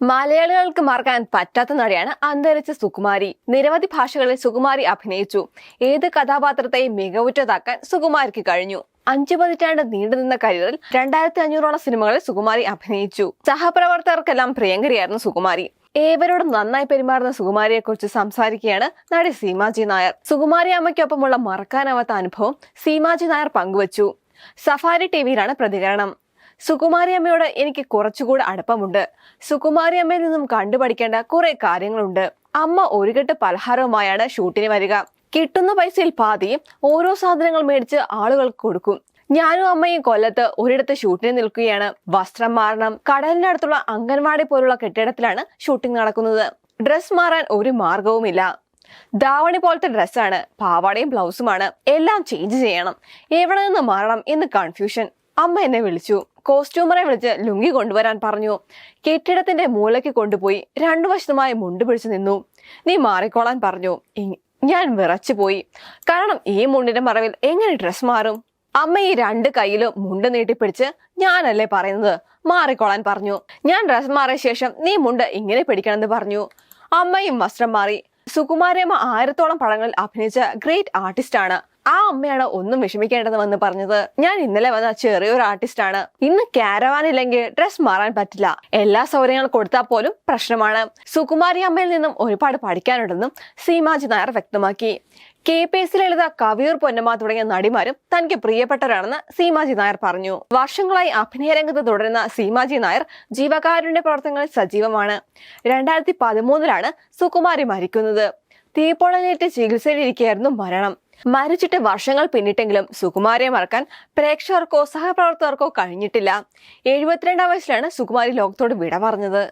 മലയാളികൾക്ക് മറക്കാൻ പറ്റാത്ത നടിയാണ് അന്തരിച്ച സുകുമാരി. നിരവധി ഭാഷകളിൽ സുകുമാരി അഭിനയിച്ചു. ഏത് കഥാപാത്രത്തെയും മികവുറ്റതാക്കാൻ സുകുമാരിക്ക് കഴിഞ്ഞു. അഞ്ചു പതിറ്റാണ്ട് നീണ്ടുനിന്ന കരിയറിൽ രണ്ടായിരത്തി അഞ്ഞൂറോളം സിനിമകളിൽ സുകുമാരി അഭിനയിച്ചു. സഹപ്രവർത്തകർക്കെല്ലാം പ്രിയങ്കരിയായിരുന്നു സുകുമാരി. ഏവരോടും നന്നായി പെരുമാറുന്ന സുകുമാരിയെ കുറിച്ച് സംസാരിക്കുകയാണ് നടി സീമാജി നായർ. സുകുമാരി അമ്മയ്ക്കൊപ്പമുള്ള മറക്കാനാവാത്ത അനുഭവം സീമാജി നായർ പങ്കുവച്ചു. സഫാരി ടിവിയിലാണ് പ്രതികരണം. സുകുമാരി അമ്മയോട് എനിക്ക് കുറച്ചുകൂടെ അടുപ്പമുണ്ട്. സുകുമാരി അമ്മയിൽ നിന്നും കണ്ടുപഠിക്കേണ്ട കുറെ കാര്യങ്ങളുണ്ട്. അമ്മ ഒരു കെട്ട് പലഹാരവുമായാണ് ഷൂട്ടിന് വരിക. കിട്ടുന്ന പൈസയിൽ പാതി ഓരോ സാധനങ്ങൾ മേടിച്ച് ആളുകൾക്ക് കൊടുക്കും. ഞാനും അമ്മയും കൊല്ലത്ത് ഒരിടത്ത് ഷൂട്ടിന് നിൽക്കുകയാണ്. വസ്ത്രം മാറണം കടലിനടുത്തുള്ള അംഗൻവാടി പോലുള്ള കെട്ടിടത്തിലാണ് ഷൂട്ടിംഗ് നടക്കുന്നത്. ഡ്രസ് മാറാൻ ഒരു മാർഗവുമില്ല ദാവണി പോലത്തെ ഡ്രസ്സാണ് പാവാടയും ബ്ലൗസുമാണ്. എല്ലാം ചേഞ്ച് ചെയ്യണം. എവിടെ നിന്ന് മാറണം എന്ന് കൺഫ്യൂഷൻ. അമ്മ എന്നെ വിളിച്ചു. കോസ്റ്റ്യൂമറെ വിളിച്ച് ലുങ്കി കൊണ്ടുവരാൻ പറഞ്ഞു. കെട്ടിടത്തിന്റെ മൂലയ്ക്ക് കൊണ്ടുപോയി രണ്ടു വശത്തുമായി മുണ്ട് പിടിച്ചു നിന്നു. നീ മാറിക്കോളാൻ പറഞ്ഞു. ഞാൻ വിറച്ചു പോയി. കാരണം ഈ മുണ്ടിന്റെ മറവിൽ എങ്ങനെ ഡ്രസ് മാറും? അമ്മ ഈ രണ്ട് കൈയിലും മുണ്ട് നീട്ടിപ്പിടിച്ച് ഞാനല്ലേ പറയുന്നത്? മാറിക്കോളാൻ പറഞ്ഞു. ഞാൻ ഡ്രസ് മാറിയ ശേഷം നീ മുണ്ട് ഇങ്ങനെ പിടിക്കണമെന്ന് പറഞ്ഞു. അമ്മയും വസ്ത്രം മാറി. സുകുമാരമ്മ ആയിരത്തോളം പടങ്ങളിൽ അഭിനയിച്ച ഗ്രേറ്റ് ആർട്ടിസ്റ്റ് ആണ് ആ അമ്മയാണ് ഒന്നും വിഷമിക്കേണ്ടത് വന്ന് പറഞ്ഞത്? ഞാൻ ഇന്നലെ വന്ന ചെറിയൊരു ആർട്ടിസ്റ്റ് ആണ് ഇന്ന് കാരവാൻ ഇല്ലെങ്കിൽ ഡ്രസ് മാറാൻ പറ്റില്ല. എല്ലാ സൗകര്യങ്ങളും കൊടുത്താൽ പോലും പ്രശ്നമാണ്. സുകുമാരി അമ്മയിൽ നിന്നും ഒരുപാട് പഠിക്കാനുണ്ടെന്നും സീമാജി നായർ വ്യക്തമാക്കി. K P S Lalitha Kaviyoor Ponnamma തുടങ്ങിയ നടിമാരും തനിക്ക് പ്രിയപ്പെട്ടവരാണെന്ന് സീമാജി നായർ പറഞ്ഞു. വർഷങ്ങളായി അഭിനയ രംഗത്ത് തുടരുന്ന സീമാജി നായർ ജീവകാരുണ്യ പ്രവർത്തനങ്ങളിൽ സജീവമാണ്. രണ്ടായിരത്തി പതിമൂന്നിലാണ് സുകുമാരി മരിക്കുന്നത്. തീപ്പൊളലേറ്റ് ചികിത്സയിലിരിക്കുകയായിരുന്നു മരണം. മരിച്ചിട്ട് വർഷങ്ങൾ പിന്നിട്ടെങ്കിലും സുകുമാരിയെ മറക്കാൻ പ്രേക്ഷകർക്കോ സഹപ്രവർത്തകർക്കോ കഴിഞ്ഞിട്ടില്ല. എഴുപത്തിരണ്ടാം വയസ്സിലാണ് സുകുമാരി ലോകത്തോട് വിട പറഞ്ഞത്.